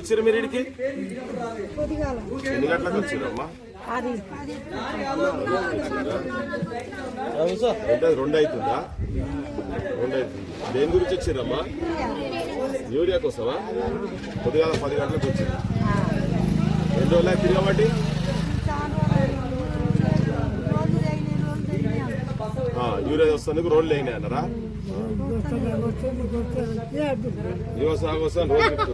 వచ్చారు మీరు ఇడికి? ఎన్ని గంటలకు వచ్చారమ్మా? రెండు అవుతుందా? రెండు అవుతుంది. దేని గురించి వచ్చారమ్మా? యూరియా కోసమా? పొద్దుగాల పది గంటలకు వచ్చారు. ఎన్ని రోజులు తిరిగాం. ఆ, యూరియా వస్తానికి రోడ్లు అయినాయి అన్నారా? దివసం కోసం రోజు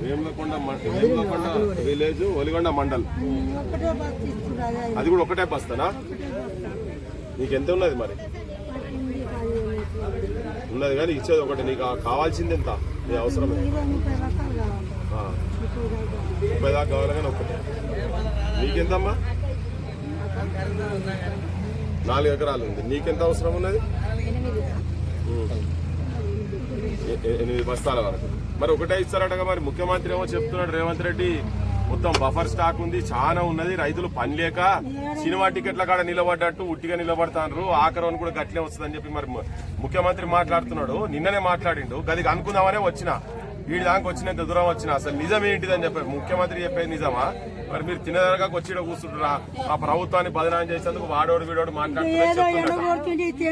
వేములకొండ వేములకొండ విలేజ్ ఒలిగొండ మండల్ అది కూడా ఒకటే బస్తానా? నీకు ఎంత ఉన్నది మరి? ఉన్నది కానీ ఇచ్చేది ఒకటి నీకు కావాల్సింది ఎంత నీ అవసరం ముప్పై ముప్పై దాకా కావాలి కానీ ఒకటే నీకెంతమ్మా? నాలుగు ఎకరాలు ఉంది. నీకెంత అవసరం ఉన్నది? ఎనిమిది బస్తాల వరకు. మరి ఒకటే ఇస్తారటగా మరి ముఖ్యమంత్రి ఏమో చెప్తున్నాడు రేవంత్ రెడ్డి. మొత్తం బఫర్ స్టాక్ ఉంది చాలా ఉన్నది. రైతులు పని లేక సినిమా టికెట్ల కాడ నిలబడ్డట్టు ఉట్టిగా నిలబడతాను ఆఖరణ కూడా గట్లే వస్తుందని చెప్పి మరి ముఖ్యమంత్రి మాట్లాడుతున్నాడు. నిన్ననే మాట్లాడిండు. గది అనుకుందామనే వచ్చిన. వీడి దానికి వచ్చినంత దూరం వచ్చిన. అసలు నిజం ఏంటిదని చెప్పారు. ముఖ్యమంత్రి చెప్పేది నిజమా? మరి మీరు తినేదాకా వచ్చి కూర్చుంటారా? ఆ ప్రభుత్వాన్ని బదనాం చేసేందుకు వాడోడు వీడోడు మాట్లాడుతున్నారు.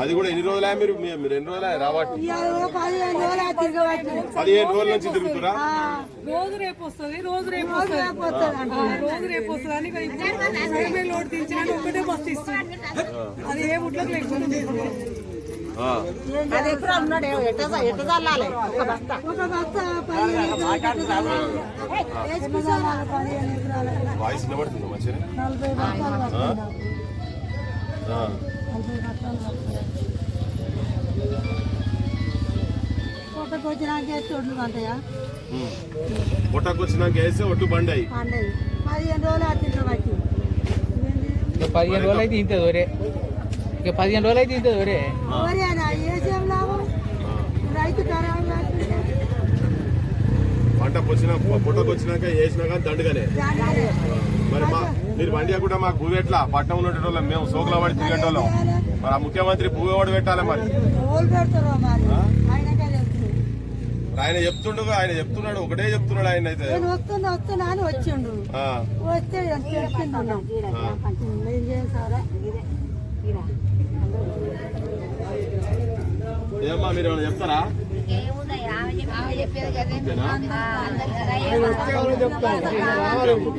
అది కూడా ఎన్ని రోజులే మీరు మీరు ఎన్ని రోజులే రావట్టి పదిహేను రోజులు నుంచి తిరుగుతురా? రోజు రేపు వస్తుంది రోజు రేపు రోజు రేపు వస్తుంది అని ఒకటే బస్సు ఇస్తుంది. అది ఏ ముట్లకు లేకుండా ఆ. అది ఎక్కడ ఉన్నాడు ఎట్ట ఎట్ట చల్లాలి ఒక బస్తా ఒక బస్తా పదిహేను ఎకరాలకు వేసుకు చల్లాలి పదిహేను ఎకరాలకు వాయిస్ నిలబడుతుందా మంచిగా నలభై బస్తాలు పడుతుంది ఆ. నలభై బస్తాలు పడుతుంది ఒకటి వచ్చినాకే తొడ్లు పంటాయా ఉమ్. పుట్టకు వచ్చినాక వేస్తే ఒట్టు బండి అయ్యి పండగ పదిహేను రోజులు ఆ తిరగబట్టి ఇక పదిహేను రోజులు అయితే ఇంత దూరే ఇక పదిహేను రోజులు అయితే ఖరాబ్ కాకుండా. పంట వచ్చిన పుట్టకు వచ్చినాక వేసినా కానీ దండుగానే. మరి మా మీరు బండి కూడా మాకు భూమి ఎట్లా? పట్టణంలో ఉండేటోళ్ళం మేము సోకుల పడి తిరిగేటోళ్ళం మరి ఆ ముఖ్యమంత్రి భూమి ఎవడు పెట్టాలి మరి. ఆయన చెప్తుండు ఆయన చెప్తున్నాడు ఒకటే చెప్తున్నాడు ఆయన అయితే. నేను వస్తున్నా వస్తున్నా అని వచ్చిండు. వస్తే ఏమ్మా మీరు ఏమైనా చెప్తారా?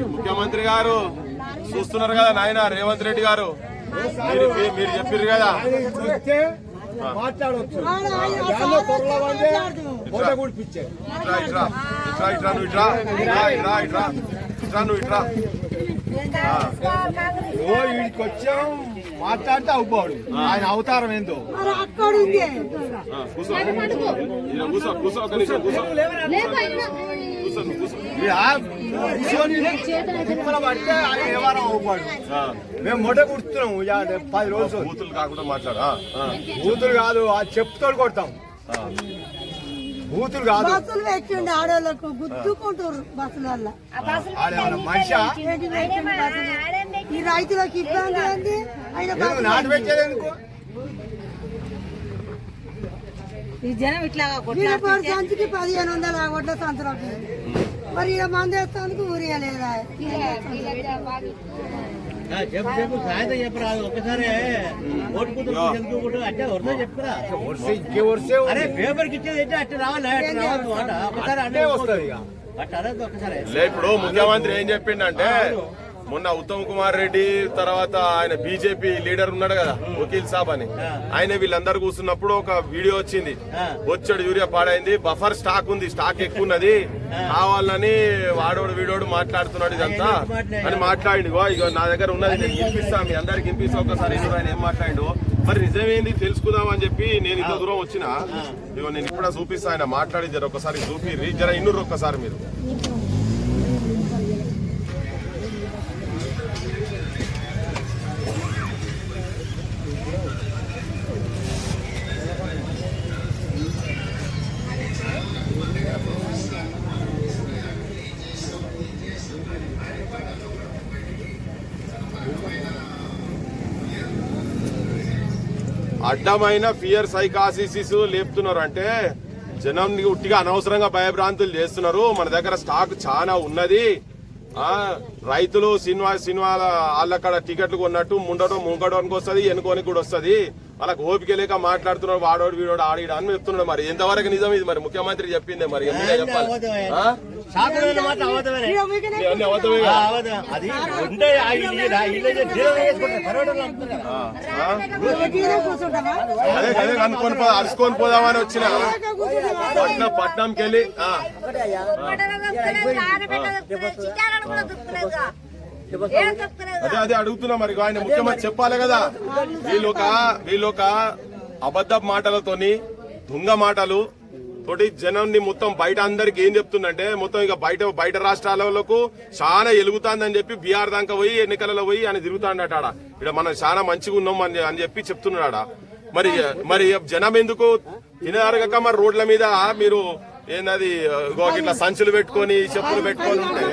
ముఖ్యమంత్రి గారు చూస్తున్నారు కదా నాయన రేవంత్ రెడ్డి గారు. మీరు మీరు- చెప్పారు కదా. మాట్లాడవచ్చు ఇట్రా నువ్వు ఇట్రా మాట్లాడితే అవుపోడు ఆయన అవతారం ఏందో. పడితే ఆయన వ్యవహారం మేము మూట కుడుతున్నాం పది రోజులు. బూతులు కాకుండా మాట్లాడు బూతులు కాదు ఆ చెప్పుతోడు కొడతాం. బూతులు కాదు. బస్సులు పెట్టిండు ఆడోళ్ళకు గుద్దుకుంటారు బస్సులు ఈ రైతులకు ఇబ్బంది ఎందుకు ఈ జనం ఇట్లా సంచికి పదిహేను వందల వడ్ల సంచులకి మరి మంది వేస్తానికి ఊరియలేదా? చెప్పు చెప్పు సాయంత్రం చెప్పరాదు ఒకసారి ఇంకే అరే పేపర్కి ఇచ్చేది ఏంటి? రావాలి అంటే వస్తుంది ఇక. లే ఇప్పుడు ముఖ్యమంత్రి ఏం చెప్పిండంటే మొన్న ఉత్తమ్ కుమార్ రెడ్డి తర్వాత ఆయన బీజేపీ లీడర్ ఉన్నాడు కదా వకీల్ సాబ్ అని. ఆయన వీళ్ళందరూ కూర్చున్నప్పుడు ఒక వీడియో వచ్చింది. వచ్చాడు యూరియా పాడైంది బఫర్ స్టాక్ ఉంది స్టాక్ ఎక్కువ ఉన్నది. కావాలని వాడోడు వీడోడు మాట్లాడుతున్నాడు ఇదంతా. అని మాట్లాడిండు. ఇగో ఇగో నా దగ్గర ఉన్నది నేను వినిపిస్తా మీ అందరికి వినిపిస్తా ఒకసారి ఆయన ఏం మాట్లాడిండు. మరి నిజమేంది తెలుసుకుందాం అని చెప్పి నేను ఇంత దూరం వచ్చిన? ఇగో నేను ఇప్పుడే చూపిస్తా ఆయన మాట్లాడి జర ఒకసారి చూపిర్రి. జర ఇన్నూరు ఒక్కసారి మీరు. అడ్డమైన ఫియర్ సైకాసిసిస్ లేపుతున్నారు అంటే జనం ఉట్టిగా అనవసరంగా భయభ్రాంతులు చేస్తున్నారు. మన దగ్గర స్టాక్ చాలా ఉన్నది. రైతులు సినిమా సినిమాల వాళ్ళక్కడ టికెట్లు కొన్నట్టు ముండటం ముంగడానికి వస్తుంది ఎన్నుకోనికి కూడా వస్తుంది. వాళ్ళకి ఓపిక లేక మాట్లాడుతున్నారు వాడోడు వీడోడు ఆడిడా అని చెప్తున్నాడు మరి ఎంతవరకు నిజం ఇది మరి ముఖ్యమంత్రి చెప్పిందే మరి మీరే చెప్పాలి? అది అదే అనుకొని పో అరుచుకొని పోదామని వచ్చిన పట్నం పట్నంకి వెళ్ళి అదే అదే అడుగుతున్నా మరి. ఆయన ముఖ్యమంత్రి చెప్పాలి కదా. వీళ్ళొక వీళ్ళొక అబద్ధ మాటలతోని దొంగ మాటలు తోటి జనాన్ని మొత్తం బయట అందరికి ఏం చెప్తుందంటే మొత్తం ఇక బయట బయట రాష్ట్రాలకు చాలా ఎలుగుతాందని చెప్పి బీహార్ దాకా పోయి ఎన్నికలలో పోయి ఆయన తిరుగుతాడట ఆడ. ఇక్కడ మనం చాలా మంచిగా ఉన్నాం అని అని చెప్పి చెప్తున్నాడ మరి మరి జనం ఎందుకు తినరగక మరి రోడ్ల మీద మీరు ఏందది ఇట్లా సంచులు పెట్టుకొని చెప్పులు పెట్టుకొని ఉంటే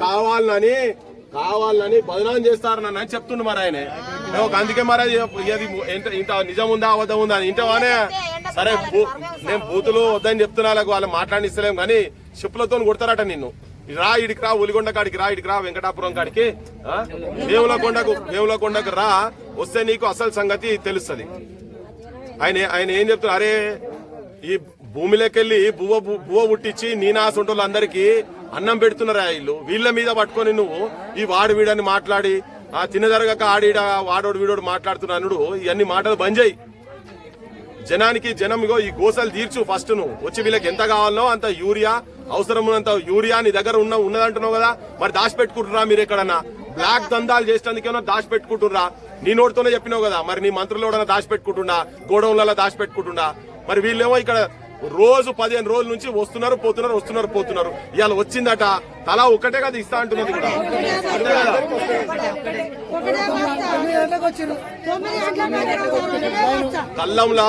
కావాలని కావాలని బదనాం చేస్తారు నన్ను అని చెప్తుండు మరి ఆయన. అందుకే మరి ఇంత- నిజం ఉందా అబద్ధం ఉందా అని ఇంటవానే సరే నేను బూతులు వద్దని చెప్తున్నా వాళ్ళు మాట్లాడిస్తలేం కానీ షిప్లతో కొడతారట నిన్ను. రా ఇడికి రా ఒలిగొండ కాడికి రా ఇడికి రా వెంకటాపురం కాడికి దేవులకొండకు దేవులకొండకు రా వస్తే నీకు అసలు సంగతి తెలుస్తుంది. ఆయన ఆయన ఏం చెప్తున్నారు అరే ఈ భూమిలోకెళ్ళి బువ్వ భువ బువ్వ పుట్టించి నీనాసుంటోళ్ళు అన్నం పెడుతున్నారా వీళ్ళు వీళ్ళ మీద పట్టుకొని నువ్వు ఈ వాడు వీడని మాట్లాడి ఆ తినదరగక ఆడిడ వాడోడు వీడోడు మాట్లాడుతున్నానుడు ఇవన్నీ మాటలు బంద్ చేయి. జనానికి జనం ఇగో ఈ గోసలు తీర్చు ఫస్ట్ నువ్వు. వచ్చి వీళ్ళకి ఎంత కావాలనో అంత యూరియా అవసరం ఉన్నంత యూరియా నీ దగ్గర ఉన్న ఉన్నదంటున్నావు కదా మరి దాచిపెట్టుకుంటున్నా మీరు ఎక్కడన్నా? బ్లాక్ దందాలు చేసినందుకేమో దాచిపెట్టుకుంటున్నా నీ నోటితోనే చెప్పినావు కదా మరి నీ మంత్రులు కూడా దాచిపెట్టుకుంటున్నా గోడౌన్లలో దాచిపెట్టుకుంటున్నా? మరి వీళ్ళేమో ఇక్కడ రోజు పదిహేను రోజుల నుంచి వస్తున్నారు పోతున్నారు వస్తున్నారు పోతున్నారు. ఇవాళ వచ్చిందట తలా ఒక్కటే కదా ఇస్తా అంటున్నది కూడా. కల్లంలా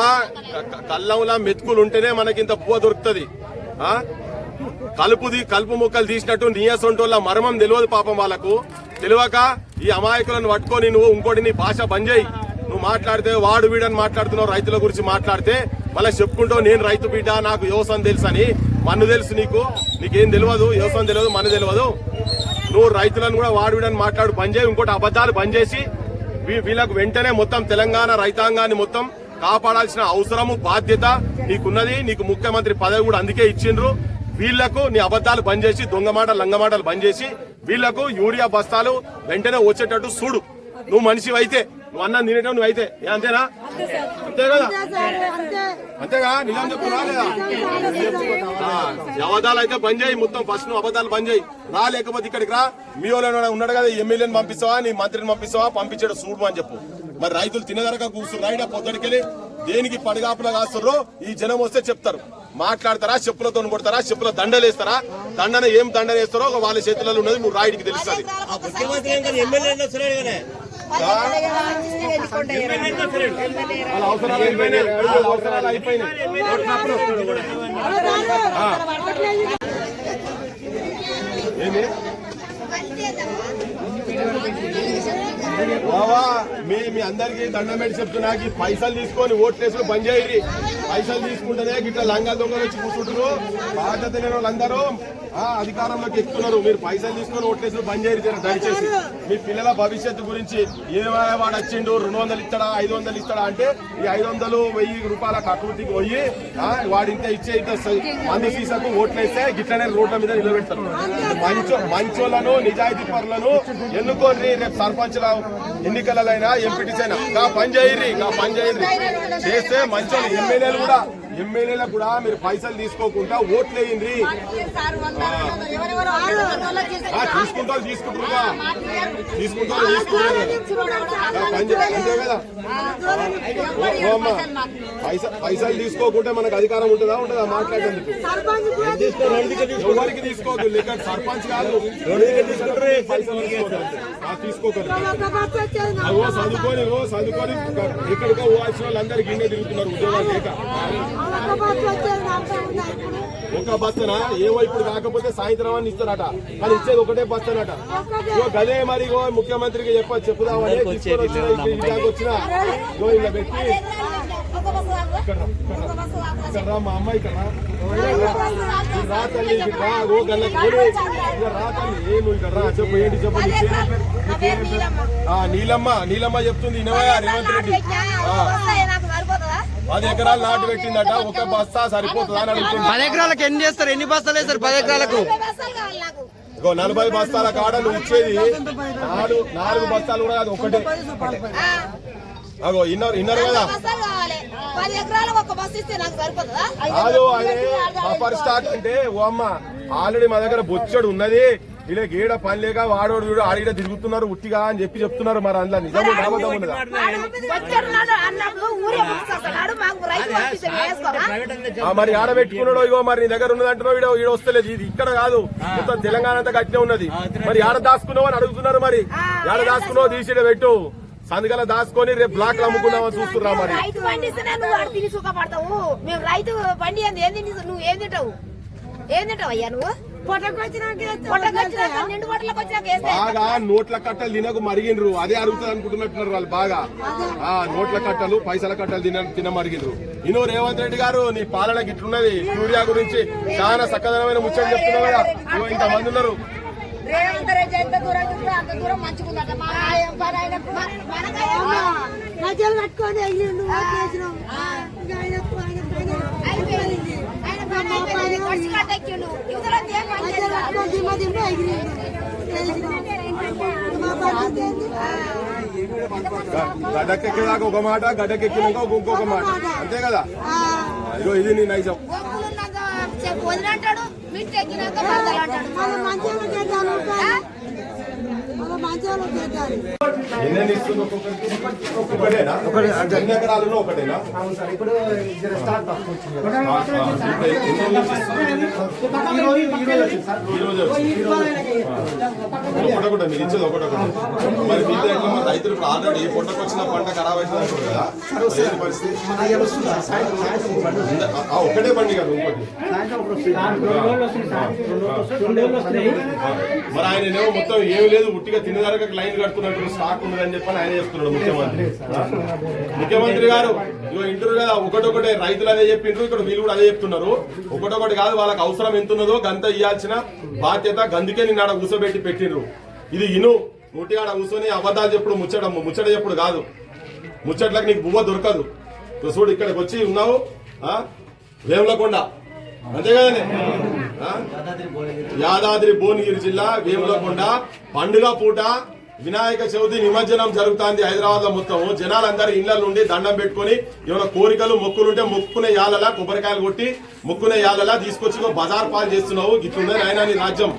కల్లంలా మెతుకులు ఉంటేనే మనకి ఇంత పువ్వ దొరుకుతుంది. కలుపు కలుపుది కలుపు ముక్కలు తీసినట్టు నీయసొంటోళ్ళ మర్మం తెలియదు పాపం వాళ్ళకు. తెలియక ఈ అమాయకులను పట్టుకొని నువ్వు ఇంకోటి నీ భాష బంద్ చేయి. నువ్వు మాట్లాడితే వాడు వీడని మాట్లాడుతున్నావు రైతుల గురించి మాట్లాడితే మళ్ళీ చెప్పుకుంటావు నేను రైతు బిడ్డ నాకు వ్యవసాయం తెలుసు అని మన్ను తెలుసు నీకు నీకేం తెలియదు వ్యవసాయం తెలియదు మన తెలియదు. నువ్వు రైతులను కూడా వాడు వీడని మాట్లాడు బంద్ చేయి ఇంకోటి అబద్ధాలు బంద్ చేసి. వీళ్ళకు వెంటనే మొత్తం తెలంగాణ రైతాంగాన్ని మొత్తం కాపాడాల్సిన అవసరము బాధ్యత నీకున్నది. నీకు ముఖ్యమంత్రి పదవి కూడా అందుకే ఇచ్చిండ్రు. వీళ్ళకు నీ అబద్ధాలు బంద్ చేసి దొంగ మాటలు బంద్ చేసి వీళ్ళకు యూరియా బస్తాలు వెంటనే వచ్చేటట్టు చూడు. నువ్వు మనిషి అయితే నువ్వు అన్నం తినేటప్పుడు నువ్వు అయితే. అంతేనా? అంతే కదా? అంతే అంతేగా? నిజం చెప్తున్నా లేదా? ఆ, ఈ అబద్ధాలు అయితే బంద్ చేయి మొత్తం. ఫస్ట్ నువ్వు అబద్ధాలు బంద్ చేయి. రా లేకపోతే ఇక్కడికి రా. మీ వాళ్ళు ఉన్నాడు కదా ఎమ్మెల్యేని పంపిస్తావా నీ మంత్రిని పంపిస్తావా? పంపించాడు చూడు అని చెప్పు. మరి రైతులు తినదరక కూర్చుని రైడా పొద్దుడికెళ్ళి దేనికి పడిగాపులా కాస్తుర్రో ఈ జనం వస్తే చెప్తారు. మాట్లాడతారా చెప్పులతో కొడతారా చెప్పుల దండలేస్తారా దండన ఏం దండన వేస్తారో ఒక వాళ్ళ చేతులలో ఉన్నది. నువ్వు రాయిడికి తెలుస్తుంది. అవసరాలు అయిపోయినాయి అవసరాలు అయిపోయినాయి బావా మీ మీ అందరికి దండం పెట్టి చెప్తున్నా ఈ పైసలు తీసుకొని ఓట్లేసుకుని బంద్ చేయరి పైసలు తీసుకుంటేనే గిట్ల లంగా దొంగలు వచ్చి కూర్చుంటారు బాధ్యత లేని వాళ్ళందరూ అధికారంలోకి ఎక్కుతున్నారు. మీరు పైసలు తీసుకొని ఓట్లేసి బంద్ చేయరు దయచేసి మీ పిల్లల భవిష్యత్తు గురించి ఏమైనా వాడు వచ్చిండు రెండు వందలు ఇస్తాడా ఐదు వందలు ఇస్తాడా అంటే ఈ ఐదు వందలు వెయ్యి రూపాయల కకృతికి పోయి వాడి ఇంత ఇచ్చే ఇంత మంది సీసాకు ఓట్లేస్తే గిట్లనే రోడ్ల మీద నిలబెడతారు. మంచో మంచోళ్ళను నిజాయితీ పరులను ఎన్నుకోండి. రేపు సర్పంచ్ల ఎన్నికలైనా ఎంపీటీసైనా. అయినా గా పని చేయరు గా పని చేయరు చేస్తే మంచోళ్ళు ఎమ్మెల్యేలు కూడా ఎమ్మెల్యేలకు కూడా మీరు పైసలు తీసుకోకుండా ఓట్లు వేయండి. తీసుకుంటారు తీసుకుంటున్నా తీసుకుంటారు తీసుకుంటారు పని అంతే కదా. పైసలు తీసుకోకుంటే మనకు అధికారం ఉంటుందా ఉంటుందా? మాట్లాడేందుకు? ఎవరికి తీసుకోవద్దు లేక సర్పంచ్ కాదు. పైసలు తీసుకోవద్దు ఆ, తీసుకోకూడదు ఒక చదువుకొని చదువుకొని ఎక్కడికో పోవాల్సిన వాళ్ళందరికీ తిరుగుతున్నారు ఉద్యోగాలు లేక. ఒక బస్తనా? ఏమో ఇప్పుడు కాకపోతే సాయంత్రం అని ఇస్తారట. కానీ ఇచ్చేది ఒకటే బస్తనట. గదే మరి ముఖ్యమంత్రికి చెప్ప చెప్పుదామని వచ్చిన ఇలా పెట్టి ఇక్కడ మా అమ్మాయి ఇక్కడ రా. ఇక్కడ రా తల్లి ఇక్కడ రా ఓ గల్ల కోడి ఇక్కడ రా తల్లి ఏ నువ్వు ఇక్కడ రా చెప్పు ఏంటి నీలమ్మ నీలమ్మ చెప్తుంది ఇనవయా రేవంత్ రెడ్డి. ఆ, పది ఎకరాలు నాటు పెట్టిందట ఒక బస్తా సరిపోతుందా అని అడుగుతుంది పది ఎకరాలకు ఎన్ని చేస్తారు? ఎన్ని బస్తాలు వేస్తారు పది ఎకరాలకు? ఇగో నలభై బస్తాల కాడ నువ్వు ఇచ్చేది. నాలుగు నాలుగు బస్తాలు కూడా కాదు ఒకటే. అగో ఇన్నర్ ఇన్నర్ కదా? కాదు అదే బఫర్ స్టాక్ అంటే ఓ అమ్మ ఆల్రెడీ మా దగ్గర బొచ్చడు ఉన్నది. ఇలా గీడ పని లేక వాడోడు చూడు ఆడిడ తిరుగుతున్నారు ఉట్టిగా అని చెప్పి చెప్తున్నారు మరి అందులో. ఉన్నదా ఆ, మరి ఆడ పెట్టుకున్నాడో ఇగో మరి నీ దగ్గర ఉన్నదంటున్నావు ఈడ ఈడ వస్తలేదు. ఇది ఇక్కడ కాదు. మొత్తం తెలంగాణ అంతా గట్టినే ఉన్నది. మరి ఆడ దాచుకున్నావు అని అడుగుతున్నారు మరి. ఆడ దాచుకున్నావు తీసి పెట్టు. సందుకల దాచుకొని రేపు బ్లాక్ అమ్ముకుందామని చూస్తున్నా మరి. రైతు పండిస్తేనే నువ్వు ఆడ తిని సుఖపడతావు. మేము రైతు పండి నువ్వు ఏం తింటావు? ఏం తింటావు అయ్యా నువ్వు? బాగా నోట్ల కట్టలు తినకు మరిగిండ్రు. అదే అడుగుతుంది అనుకుంటున్నట్టున్నారు వాళ్ళు బాగా. ఆ నోట్ల కట్టలు పైసల కట్టలు తిన తిన మరిగిండ్రు ఇను రేవంత్ రెడ్డి గారు నీ పాలన గిట్లున్నది. సూర్య గురించి చాలా చక్కదనమైన ముచ్చట చెప్తున్నావు కదా. ఇగో ఇంతమంది ఉన్నారు. రేవంత్ రెడ్డి ఎంత దూరం ఉంటే అంత దూరం మంచిగుందట మా ఆయన పని కట్టుకొని చేసినాం ఆయన లేదు. కట్టుకొని దిమ్మ దిమ్మ ఎగిరిండు చేసినాం మా పరిస్థితి ఏంది? గడ్డకెక్కేదాకా ఒక మాట గడ్డకెక్కినాక ఇంకొక మాట. అంతే కదా? ఆ, ఇగో ఇది నీ నైజం. వదిలంటాడు మిట్ ఎక్కినాక ఎన్ని ఎకరాలలో ఒకటేనా? ఇప్పుడు. ఒకటొకటి మీరు ఇచ్చేది ఒకటొకటి మరి మీ దగ్గర మన రైతులు ఇప్పుడు ఆల్రెడీ పొట్టకు వచ్చిన పంట ఖరాబ్ అవుతుంది అంటారు కదా. పరిస్థితి? ఒకటే బండి కదా ఇంకోటి. మరి ఆయన ఏమో మొత్తం ఏమి లేదు ఉట్టిగా తినేదాకా లైన్ కడుతున్నట్టు స్టాక్ ఉన్నదని చెప్పని ఆయన చెప్తున్నాడు ముఖ్యమంత్రి. ముఖ్యమంత్రి గారు ఇగో ఇంటారు కదా ఒకటొకటే రైతులు అదే చెప్పిండ్రు ఇక్కడ వీళ్ళు కూడా అదే చెప్తున్నారు. ఒకటొకటి కాదు వాళ్ళకి అవసరం ఎంత ఉన్నదో గంత ఇవ్వాల్సిన బాధ్యత గందుకే నిన్న ఆడ కూర్చోబెట్టి పెట్టిండ్రు. ఇది ఇను నూటిగా ఆడ కూర్చొని అబద్ధాలు చెప్పుడు ముచ్చట ముచ్చట చెప్పుడు కాదు. ముచ్చట్లకు నీకు బువ్వ దొరకదు. చూడు ఇక్కడికి వచ్చి ఉన్నావు? వేములకొండ. అంతే కదండి? యాదాద్రి భువనగిరి జిల్లా వేములకొండ. పండుగ పూట వినాయక చవితి నిమజ్జనం జరుగుతుంది హైదరాబాద్లో మొత్తం. జనాలందరూ ఇళ్ళ నుండి దండం పెట్టుకొని ఏమైనా కోరికలు మొక్కులుంటే మొక్కునే యాలలా కొబ్బరికాయలు కొట్టి మొక్కునే యాలలా తీసుకొచ్చి బజార్ పాలు చేస్తున్నావు. ఇట్లుందని ఆయన రాజ్యం.